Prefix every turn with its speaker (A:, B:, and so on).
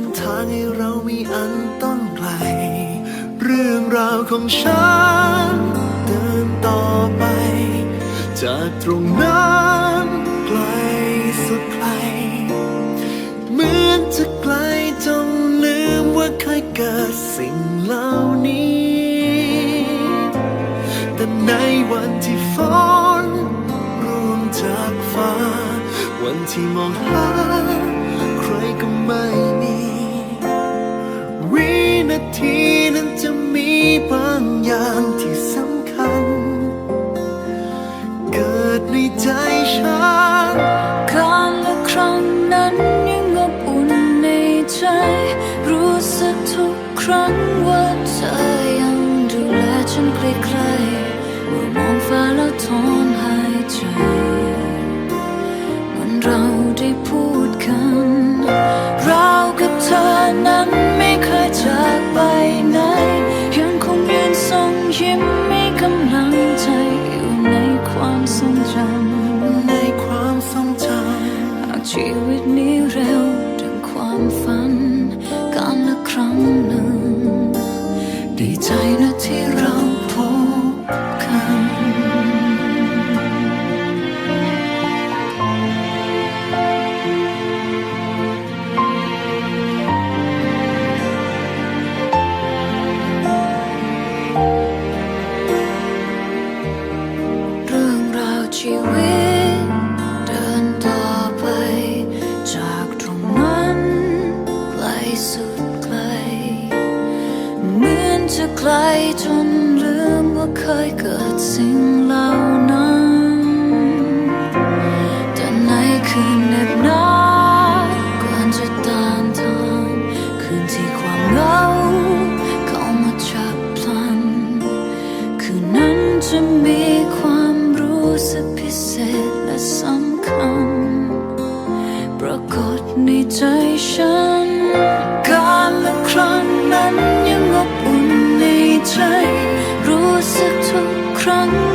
A: นทางให้เรามีอันต้องไกล เรื่องราวของฉัน เดินต่อไป จากตรงนั้นไกลสุดไกล เหมือนจะไกลจนลืมว่าเคยเกิดสิ่งเหล่านี้ แต่ในวันที่ฝนร่วงจากฟ้า วันที่มองหาใครก็ไม่มี นาทีนั้นจะมีบางอย่างที่สำคัญ เกิดในใจฉัน
B: การละครั้งนั้นยังอบอุ่นในใจ รู้สึกทุกครั้งว่าเธอยังดูแลฉันใกล้ๆเมื่อมองฟ้าแล้วถอนหายใจ ทรงจำ
A: ในความทรงจำ
B: หากชีวิตนี้เร็วดังความฝัน การละครั้งหนึ่ง ดีใจนะ สุดไกล เหมือนจะไกลจนลืมว่าเคยเกิดสิ่งเหล่านั้นแต่ในคืนเหน็บหนาวก่อนจะตานทานคืนที่ความเหงาเข้ามาจับพลัน คืนนั้นจะมีความรู้สึกพิเศษและสำคัญ ปรากฏในใจฉัน รู้